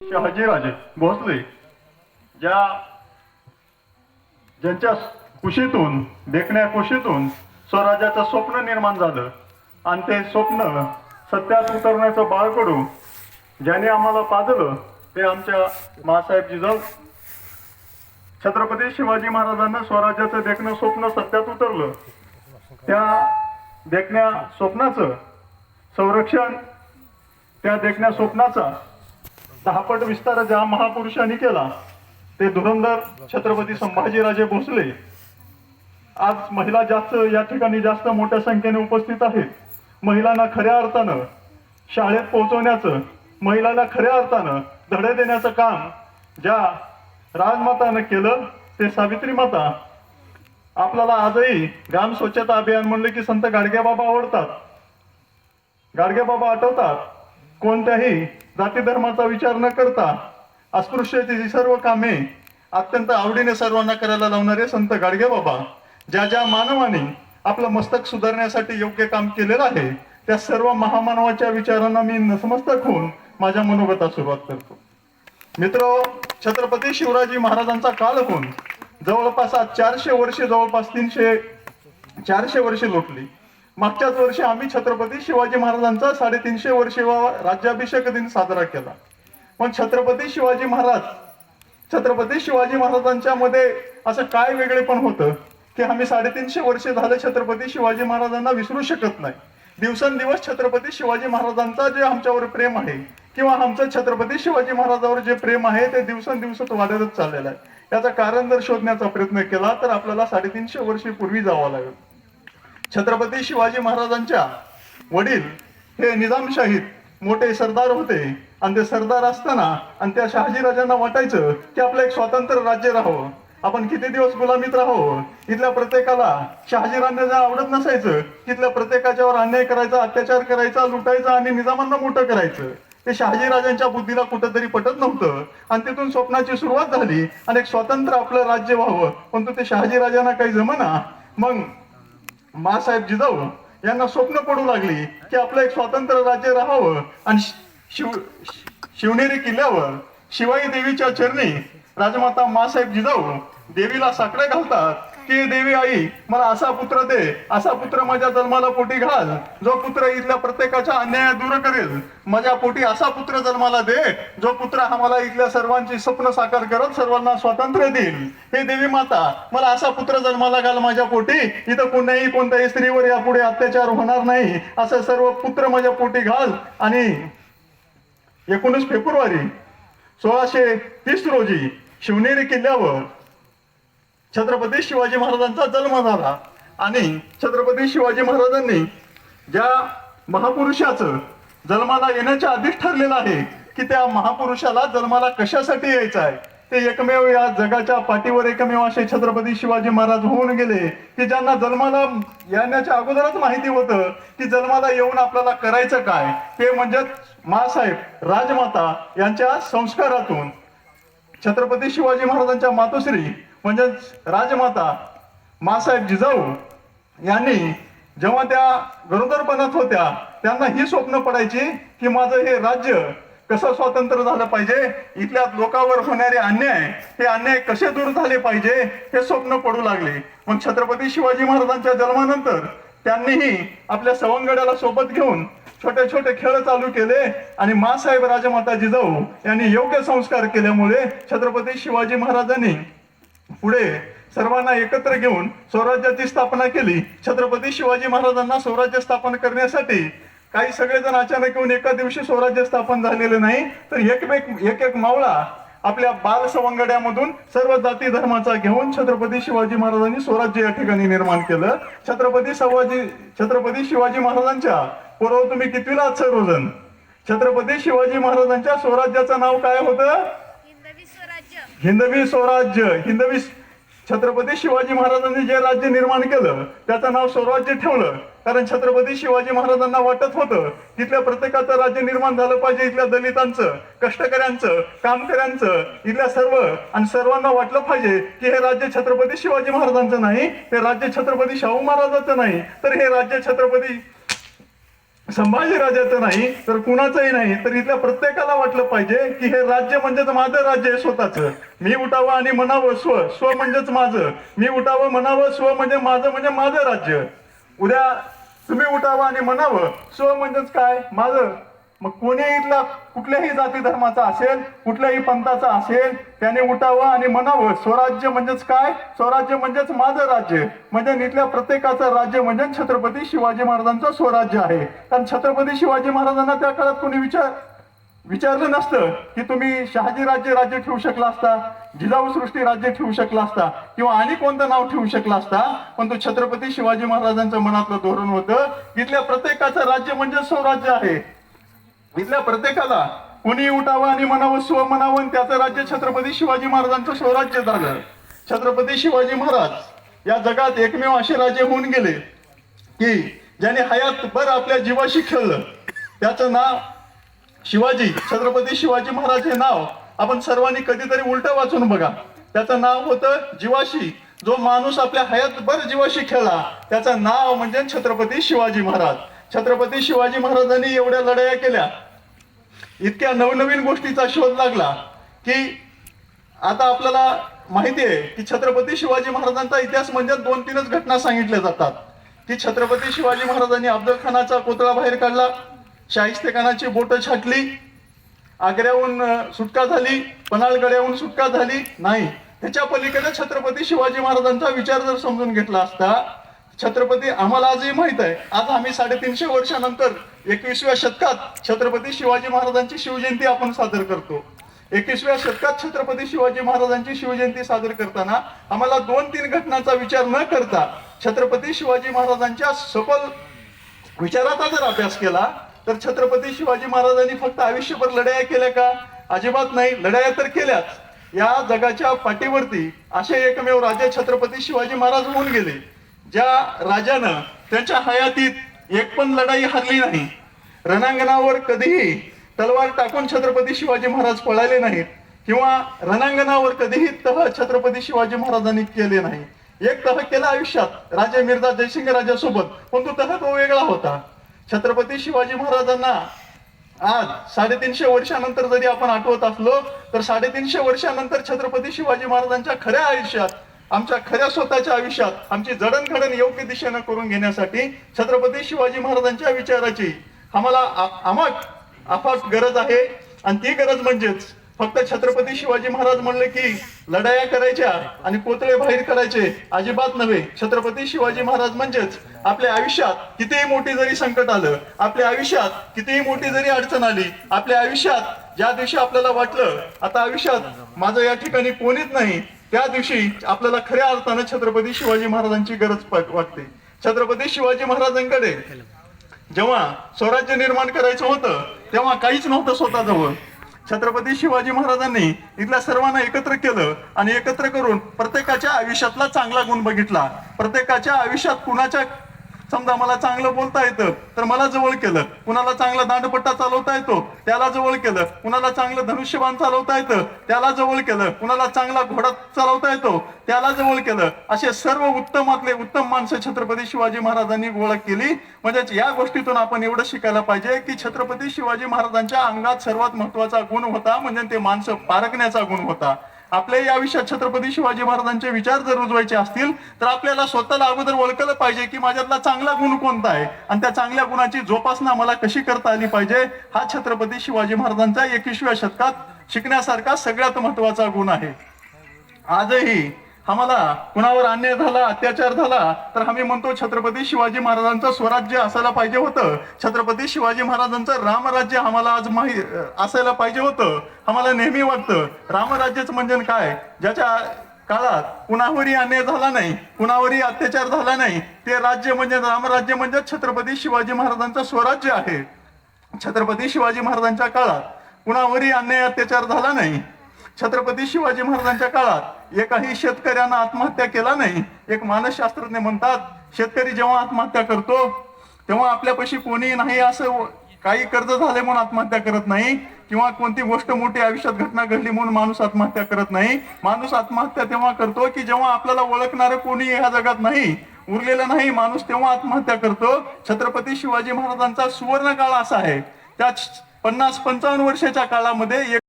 शहाजीराजे भोसले ज्या ज्यांच्या कुशीतून देखण्या कुशीतून स्वराज्याचं स्वप्न निर्माण झालं. आणि ते स्वप्न सत्यात उतरण्याचं बाळकडू ज्याने आम्हाला पाजलं ते आमच्या मासाहेब जिजाऊ. छत्रपती शिवाजी महाराजांना स्वराज्याचं देखणं स्वप्न सत्यात उतरलं. त्या देखण्या स्वप्नाचं संरक्षण त्या देखण्या स्वप्नाचा दहापट विस्तार ज्या महापुरुषांनी केला ते धुरंधर छत्रपती संभाजीराजे भोसले. आज महिला जास्त या ठिकाणी जास्त मोठ्या संख्येने उपस्थित आहेत. महिलांना खऱ्या अर्थानं शाळेत पोहोचवण्याचं महिलांना खऱ्या अर्थानं धडे देण्याचं काम ज्या राजमातानं केलं ते सावित्री माता. आपल्याला आजही ग्राम स्वच्छता अभियान म्हणलं की संत गाडगेबाबा आवडतात. गाडगेबाबा आठवतात कोणत्याही जाती धर्माचा विचार न करता अस्पृश्यतेची सर्व कामे अत्यंत आवडीने सर्वांना करायला लावणारे संत गाडगे बाबा ज्या ज्या मानवाने आपलं मस्तक सुधारण्यासाठी योग्य काम केलेलं आहे त्या सर्व महामानवाच्या विचारांना मी नसमस्तक होऊन माझ्या मनोगता सुरुवात करतो. मित्र छत्रपती शिवराजी महाराजांचा काल होऊन जवळपास आज चारशे वर्षे जवळपास तीनशे चारशे वर्षे लोटली. मागच्याच वर्षी आम्ही छत्रपती शिवाजी महाराजांचा साडेतीनशे वर्षे राज्याभिषेक दिन साजरा केला. पण छत्रपती शिवाजी महाराज छत्रपती शिवाजी महाराजांच्या मध्ये असं काय वेगळे पण होतं की आम्ही साडेतीनशे वर्षे झाले छत्रपती शिवाजी महाराजांना विसरू शकत नाही. दिवसेंदिवस छत्रपती शिवाजी महाराजांचा जे आमच्यावर प्रेम आहे किंवा आमचं छत्रपती शिवाजी महाराजावर जे प्रेम आहे ते दिवसेंदिवस वाढतच चाललेलं आहे. याचं कारण जर शोधण्याचा प्रयत्न केला तर आपल्याला साडेतीनशे वर्षे पूर्वी जावं लागेल. छत्रपती शिवाजी महाराजांच्या वडील हे निजामशाहीत मोठे सरदार होते. आणि ते सरदार असताना आणि त्या शहाजीराजांना वाटायचं की आपलं एक स्वतंत्र राज्य राहावं. आपण किती दिवस गुलामीत राहावं? इथल्या प्रत्येकाला शहाजीराजांना आवडत नसायचं तिथल्या प्रत्येकाच्यावर अन्याय करायचा अत्याचार करायचा लुटायचा आणि निजामांना मोठं करायचं. ते शहाजीराजांच्या बुद्धीला कुठंतरी पटत नव्हतं. आणि तिथून स्वप्नाची सुरुवात झाली आणि एक स्वतंत्र आपलं राज्य व्हावं. परंतु ते शहाजीराजांना काही जमना. मग मासाहेब जिजाऊ यांना स्वप्न पडू लागली की आपलं एक स्वतंत्र राज्य राहावं आणि शिव शिवनेरी किल्ल्यावर शिवाई देवीच्या चरणी राजमाता मासाहेब जिजाऊ देवीला साकडे घालतात. की देवी आई मला असा पुत्र दे असा पुत्र माझ्या जन्माला पोटी घाल. जो पुत्र इथल्या प्रत्येकाच्या अन्याय दूर करेल माझ्या पोटी असा पुत्र जन्माला दे जो पुत्र हा मला इथल्या सर्वांची स्वप्न साकार करत सर्वांना स्वातंत्र्य देईल. हे देवी माता मला असा पुत्र जन्माला घाल माझ्या पोटी. इथं कोणत्याही कोणत्याही स्त्रीवर यापुढे अत्याचार होणार नाही. असं सर्व पुत्र माझ्या पोटी घाल. आणि एकोणीस फेब्रुवारी सोळाशे तीस रोजी शिवनेरी किल्ल्यावर छत्रपती शिवाजी महाराजांचा जन्म झाला. आणि छत्रपती शिवाजी महाराजांनी ज्या महापुरुषाचं जन्माला येण्याच्या आधीच ठरलेलं आहे की त्या महापुरुषाला जन्माला कशासाठी यायचं आहे ते एकमेव या जगाच्या पाठीवर एकमेव असे छत्रपती शिवाजी महाराज होऊन गेले की ज्यांना जन्माला येण्याच्या अगोदरच माहिती होतं की जन्माला येऊन आपल्याला करायचं काय ते म्हणजे मासाहेब राजमाता यांच्या संस्कारातून छत्रपती शिवाजी महाराजांच्या मातोश्री म्हणजेच राजमाता मासाहेब जिजाऊ यांनी जेव्हा त्या गरोदरपणात होत्या त्यांना ही स्वप्न पडायची की माझं हे राज्य कसं स्वातंत्र्य झालं पाहिजे? इथल्या लोकांवर होणारे अन्याय हे अन्याय कसे दूर झाले पाहिजे? हे स्वप्न पडू लागले. मग छत्रपती शिवाजी महाराजांच्या जन्मानंतर त्यांनीही आपल्या सवंगड्याला सोबत घेऊन छोटे छोटे खेळ चालू केले आणि मासाहेब राजमाता जिजाऊ यांनी योग्य संस्कार केल्यामुळे छत्रपती शिवाजी महाराजांनी पुढे सर्वांना एकत्र घेऊन स्वराज्याची स्थापना केली. छत्रपती शिवाजी महाराजांना स्वराज्य स्थापन करण्यासाठी काही सगळेजण अचानक येऊन एका दिवशी स्वराज्य स्थापन झालेले नाही तर एकमेक एक एक मावळा आपल्या बाल सवंगड्यामधून सर्व जाती धर्माचा घेऊन छत्रपती शिवाजी महाराजांनी स्वराज्य या ठिकाणी निर्माण केलं. छत्रपती शिवाजी छत्रपती शिवाजी महाराजांच्या पूर्व तुम्ही कितवीला आहात सर्वजण छत्रपती शिवाजी महाराजांच्या स्वराज्याचं नाव काय होतं? हिंदवी स्वराज्य हिंदवी छत्रपती शिवाजी महाराजांनी जे राज्य निर्माण केलं त्याचं नाव स्वराज्य ठेवलं. कारण छत्रपती शिवाजी महाराजांना वाटत होतं तिथल्या प्रत्येकाचं राज्य निर्माण झालं पाहिजे इथल्या दलितांचं कष्टकऱ्यांचं कामकऱ्यांचं इथल्या सर्व आणि सर्वांना वाटलं पाहिजे की हे राज्य छत्रपती शिवाजी महाराजांचं नाही हे राज्य छत्रपती शाहू महाराजांचं नाही. तर हे राज्य छत्रपती संभाजीराजाचं नाही तर कुणाचंही नाही तर इथल्या प्रत्येकाला वाटलं पाहिजे की हे राज्य म्हणजेच माझं राज्य आहे स्वतःचं. मी उठावं आणि म्हणावं स्व स्व म्हणजेच माझं. मी उठावं म्हणावं स्व म्हणजे माझं म्हणजे माझं राज्य. उद्या तुम्ही उठावं आणि म्हणावं स्व म्हणजेच काय? माझं. मग कोणी इथला कुठल्याही जाती धर्माचा असेल कुठल्याही पंथाचा असेल त्याने उठावं आणि म्हणावं स्वराज्य म्हणजेच काय? स्वराज्य म्हणजेच माझं राज्य. म्हणजे इथल्या प्रत्येकाचं राज्य म्हणजे छत्रपती शिवाजी महाराजांचं स्वराज्य आहे. कारण छत्रपती शिवाजी महाराजांना त्या काळात कोणी विचार विचारलं नसतं की तुम्ही शहाजी राज्य राज्य ठेवू शकला असता जिजाऊ सृष्टी राज्य ठेवू शकला असता किंवा आणि कोणतं नाव ठेवू शकला असता पण तो छत्रपती शिवाजी महाराजांचं मनातलं धोरण होतं. इथल्या प्रत्येकाचं राज्य म्हणजे स्वराज्य आहे. इथल्या प्रत्येकाला कुणी उठावं आणि म्हणावं स्व म्हणावं आणि त्याचं राज्य छत्रपती शिवाजी महाराजांचं स्वराज्य झालं. छत्रपती शिवाजी महाराज या जगात एकमेव असे राजे होऊन गेले की ज्याने हयात भर आपल्या जीवाशी खेळलं. त्याचं नाव शिवाजी छत्रपती शिवाजी महाराज हे नाव आपण सर्वांनी कधीतरी उलट वाचून बघा. त्याचं नाव होतं जीवाशी. जो माणूस आपल्या हयातभर जीवाशी खेळला त्याचं नाव म्हणजे छत्रपती शिवाजी महाराज. छत्रपती शिवाजी महाराजांनी एवढ्या लढाया केल्या. इतक्या नवनवीन गोष्टीचा शोध लागला की आता आपल्याला माहिती आहे की छत्रपती शिवाजी महाराजांचा इतिहास म्हणजे दोन तीनच घटना सांगितल्या जातात. की छत्रपती शिवाजी महाराजांनी अब्दुल खानाचा पुतळा बाहेर काढला शाहिस्ते खानाची बोटं छाटली आग्र्याहून सुटका झाली पन्हाळगड्याहून सुटका झाली नाही. त्याच्या पलीकडे छत्रपती शिवाजी महाराजांचा विचार जर समजून घेतला असता छत्रपती आम्हाला आजही माहीत आहे. आज आम्ही साडेतीनशे वर्षानंतर एकविसव्या शतकात छत्रपती शिवाजी महाराजांची शिवजयंती आपण सादर करतो. एकविसव्या शतकात छत्रपती शिवाजी महाराजांची शिवजयंती सादर करताना आम्हाला दोन तीन घटनांचा विचार न करता छत्रपती शिवाजी महाराजांच्या सखोल विचाराचा जर अभ्यास केला तर छत्रपती शिवाजी महाराजांनी फक्त आयुष्यभर लढाया केल्या का? अजिबात नाही लढाया तर केल्याच. या जगाच्या पाठीवरती असे एकमेव राजे छत्रपती शिवाजी महाराज होऊन गेले. ज्या राजानं त्याच्या हयातीत एक पण लढाई हरली नाही रणांगणावर कधीही तलवार टाकून छत्रपती शिवाजी महाराज पळाले नाहीत किंवा रणांगणावर कधीही तह छत्रपती शिवाजी महाराजांनी केले नाही. एक तह केला आयुष्यात राजा मिर्झा जयसिंग राजासोबत पण तो तह तो वेगळा होता. छत्रपती शिवाजी महाराजांना आज साडेतीनशे वर्षानंतर जरी आपण आठवत असलो तर साडेतीनशे वर्षानंतर छत्रपती शिवाजी महाराजांच्या खऱ्या आयुष्यात आमच्या खऱ्या स्वतःच्या आयुष्यात आमची जडणघडण योग्य दिशेनं करून घेण्यासाठी छत्रपती शिवाजी महाराजांच्या विचाराची आम्हाला आमक अफाट गरज आहे. आणि ती गरज म्हणजेच फक्त छत्रपती शिवाजी महाराज म्हणले की लढाया करायच्या आणि कोतळे बाहेर करायचे अजिबात नव्हे. छत्रपती शिवाजी महाराज म्हणजेच आपल्या आयुष्यात कितीही मोठी जरी संकट आलं आपल्या आयुष्यात कितीही मोठी जरी अडचण आली आपल्या आयुष्यात ज्या दिवशी आपल्याला वाटलं आता आयुष्यात माझं या ठिकाणी कोणीच नाही. त्या दिवशी आपल्याला खऱ्या अर्थानं छत्रपती शिवाजी महाराजांची गरज वाटते. छत्रपती शिवाजी महाराजांकडे जेव्हा स्वराज्य निर्माण करायचं होतं तेव्हा काहीच नव्हतं स्वतःजवळ. छत्रपती शिवाजी महाराजांनी इथल्या सर्वांना एकत्र केलं आणि एकत्र करून प्रत्येकाच्या आयुष्यातला चांगला गुण बघितला. प्रत्येकाच्या आयुष्यात कुणाच्या समजा मला चांगलं बोलता येतं तर मला जवळ केलं. कुणाला चांगला दांडपट्टा चालवता येतो त्याला जवळ केलं. कुणाला चांगलं धनुष्यबाण चालवता येतं त्याला जवळ केलं. कुणाला चांगला घोडा चालवता येतो त्याला जवळ केलं. असे सर्व उत्तमातले उत्तम माणसं छत्रपती शिवाजी महाराजांनी गोळा केली. म्हणजेच या गोष्टीतून आपण एवढं शिकायला पाहिजे की छत्रपती शिवाजी महाराजांच्या अंगात सर्वात महत्त्वाचा गुण होता. म्हणजे ते माणसं पारखण्याचा गुण होता. आपल्या या आयुष्यात छत्रपती शिवाजी महाराजांचे विचार जर रुजवायचे असतील तर आपल्याला स्वतःला अगोदर ओळखलं पाहिजे की माझ्यातला चांगला गुण कोणता आहे. आणि त्या चांगल्या गुणाची जोपासना मला कशी करता आली पाहिजे हा छत्रपती शिवाजी महाराजांचा एकविसव्या शतकात शिकण्यासारखा सगळ्यात महत्त्वाचा गुण आहे. आजही आम्हाला कुणावर अन्याय झाला अत्याचार झाला तर आम्ही म्हणतो छत्रपती शिवाजी महाराजांचं स्वराज्य असायला पाहिजे होतं. छत्रपती शिवाजी महाराजांचं रामराज्य आम्हाला आज माहि असायला पाहिजे होतं. आम्हाला नेहमी वाटतं रामराज्यच म्हणजे काय? ज्याच्या काळात कुणावरही अन्याय झाला नाही कुणावरही अत्याचार झाला नाही ते राज्य म्हणजे रामराज्य म्हणजे छत्रपती शिवाजी महाराजांचं स्वराज्य आहे. छत्रपती शिवाजी महाराजांच्या काळात कुणावरही अन्याय अत्याचार झाला नाही. छत्रपती शिवाजी महाराजांच्या काळात एकाही शेतकऱ्यानं आत्महत्या केला नाही. एक मानसशास्त्रज्ञ म्हणतात शेतकरी जेव्हा आत्महत्या करतो तेव्हा आपल्यापाशी कोणी नाही असं काही कर्ज झाले म्हणून आत्महत्या करत नाही किंवा कोणती गोष्ट मोठी आयुष्यात घटना घडली म्हणून माणूस आत्महत्या करत नाही. माणूस आत्महत्या तेव्हा करतो की जेव्हा आपल्याला ओळखणारं कोणी ह्या जगात नाही उरलेला नाही माणूस तेव्हा आत्महत्या करतो. छत्रपती शिवाजी महाराजांचा सुवर्ण काळ असा आहे. त्या पन्नास पंचावन्न वर्षाच्या काळामध्ये